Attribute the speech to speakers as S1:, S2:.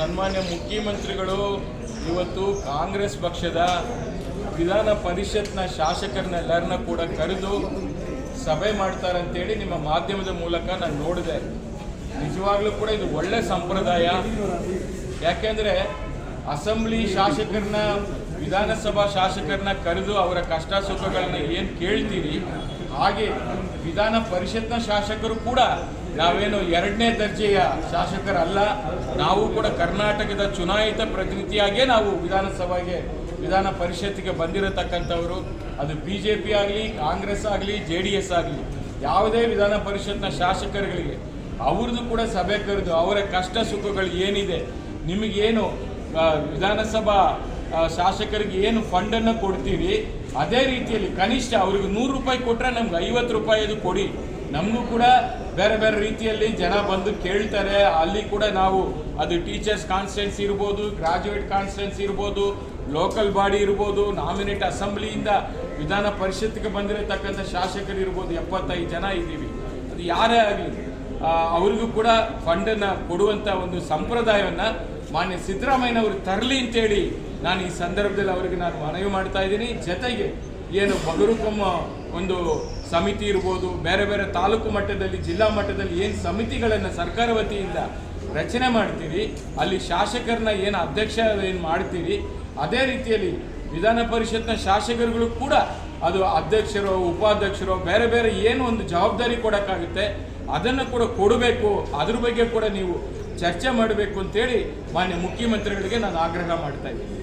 S1: ಸನ್ಮಾನ್ಯ ಮುಖ್ಯಮಂತ್ರಿಗಳು, ಇವತ್ತು ಕಾಂಗ್ರೆಸ್ ಪಕ್ಷದ ವಿಧಾನ ಪರಿಷತ್ನ ಶಾಸಕರನ್ನೆಲ್ಲರನ್ನ ಕೂಡ ಕರೆದು ಸಭೆ ಮಾಡ್ತಾರಂತೇಳಿ ನಿಮ್ಮ ಮಾಧ್ಯಮದ ಮೂಲಕ ನಾನು ನೋಡಿದೆ. ನಿಜವಾಗ್ಲೂ ಕೂಡ ಇದು ಒಳ್ಳೆ ಸಂಪ್ರದಾಯ. ಯಾಕೆಂದ್ರೆ ಅಸೆಂಬ್ಲಿ ಶಾಸಕರನ್ನ, ವಿಧಾನಸಭಾ ಶಾಸಕರನ್ನ ಕರೆದು ಅವರ ಕಷ್ಟ ಸುಖಗಳನ್ನ ಏನು ಕೇಳ್ತೀರಿ ಹಾಗೆ ವಿಧಾನ ಪರಿಷತ್ನ ಶಾಸಕರು ಕೂಡ ನಾವೇನು ಎರಡನೇ ದರ್ಜೆಯ ಶಾಸಕರಲ್ಲ, ನಾವು ಕೂಡ ಕರ್ನಾಟಕದ ಚುನಾಯಿತ ಪ್ರತಿನಿಧಿಯಾಗೇ ನಾವು ವಿಧಾನಸಭೆಗೆ, ವಿಧಾನ ಪರಿಷತ್ತಿಗೆ ಬಂದಿರತಕ್ಕಂಥವರು. ಅದು ಬಿ ಜೆ ಪಿ ಆಗಲಿ, ಕಾಂಗ್ರೆಸ್ ಆಗಲಿ ಜೆ ಡಿ ಎಸ್ ಆಗಲಿ, ಯಾವುದೇ ವಿಧಾನ ಪರಿಷತ್ನ ಶಾಸಕರುಗಳಿಗೆ, ಅವ್ರದ್ದು ಕೂಡ ಸಭೆ ಕರೆದು ಅವರ ಕಷ್ಟ ಸುಖಗಳು ಏನಿದೆ, ನಿಮಗೇನು ವಿಧಾನಸಭಾ ಶಾಸಕರಿಗೆ ಏನು ಫಂಡನ್ನು ಕೊಡ್ತೀರಿ ಅದೇ ರೀತಿಯಲ್ಲಿ ಕನಿಷ್ಠ ಅವ್ರಿಗೆ ನೂರು ರೂಪಾಯಿ ಕೊಟ್ಟರೆ ನಮ್ಗೆ ಐವತ್ತು ರೂಪಾಯಿ ಅದು ಕೊಡಿ. ನಮಗೂ ಕೂಡ ಬೇರೆ ಬೇರೆ ರೀತಿಯಲ್ಲಿ ಜನ ಬಂದು ಕೇಳ್ತಾರೆ. ಅಲ್ಲಿ ಕೂಡ ನಾವು ಅದು ಟೀಚರ್ಸ್ ಕಾನ್ಸ್ಟೆನ್ಸ್ ಇರ್ಬೋದು ಗ್ರಾಜುಯೇಟ್ ಕಾನ್ಸ್ಟೆನ್ಸ್ ಇರ್ಬೋದು, ಲೋಕಲ್ ಬಾಡಿ ಇರ್ಬೋದು, ನಾಮಿನೇಟ್ ಅಸೆಂಬ್ಲಿಯಿಂದ ವಿಧಾನ ಪರಿಷತ್ಗೆ ಬಂದಿರತಕ್ಕಂಥ ಶಾಸಕರು ಇರ್ಬೋದು, ಎಪ್ಪತ್ತೈದು ಜನ ಇದ್ದೀವಿ. ಅದು ಯಾರೇ ಆಗಲಿ. ಅವರಿಗೂ ಕೂಡ ಫಂಡನ್ನು ಕೊಡುವಂಥ ಒಂದು ಸಂಪ್ರದಾಯವನ್ನು ಮಾನ್ಯ ಸಿದ್ದರಾಮಯ್ಯನವರು ತರಲಿ ಅಂತೇಳಿ ನಾನು ಈ ಸಂದರ್ಭದಲ್ಲಿ ಅವರಿಗೆ ನಾನು ಮನವಿ ಮಾಡ್ತಾ ಇದ್ದೀನಿ. ಜೊತೆಗೆ ಏನು ಬಗರುಕೊಮ್ಮ ಒಂದು ಸಮಿತಿ ಇರ್ಬೋದು, ಬೇರೆ ಬೇರೆ ತಾಲೂಕು ಮಟ್ಟದಲ್ಲಿ, ಜಿಲ್ಲಾ ಮಟ್ಟದಲ್ಲಿ ಏನು ಸಮಿತಿಗಳನ್ನು ಸರ್ಕಾರ ವತಿಯಿಂದ ರಚನೆ ಮಾಡ್ತೀರಿ, ಅಲ್ಲಿ ಶಾಸಕರನ್ನ ಏನು ಅಧ್ಯಕ್ಷ ಏನು ಮಾಡ್ತೀರಿ, ಅದೇ ರೀತಿಯಲ್ಲಿ ವಿಧಾನ ಪರಿಷತ್ನ ಶಾಸಕರುಗಳು ಕೂಡ ಅದು ಅಧ್ಯಕ್ಷರೋ, ಉಪಾಧ್ಯಕ್ಷರೋ, ಬೇರೆ ಬೇರೆ ಏನು ಒಂದು ಜವಾಬ್ದಾರಿ ಕೊಡೋಕ್ಕಾಗುತ್ತೆ ಅದನ್ನು ಕೂಡ ಕೊಡಬೇಕು, ಅದ್ರ ಬಗ್ಗೆ ಕೂಡ ನೀವು ಚರ್ಚೆ ಮಾಡಬೇಕು ಅಂತೇಳಿ ಮಾನ್ಯ ಮುಖ್ಯಮಂತ್ರಿಗಳಿಗೆ ನಾನು ಆಗ್ರಹ ಮಾಡ್ತಾ ಇದ್ದೀನಿ.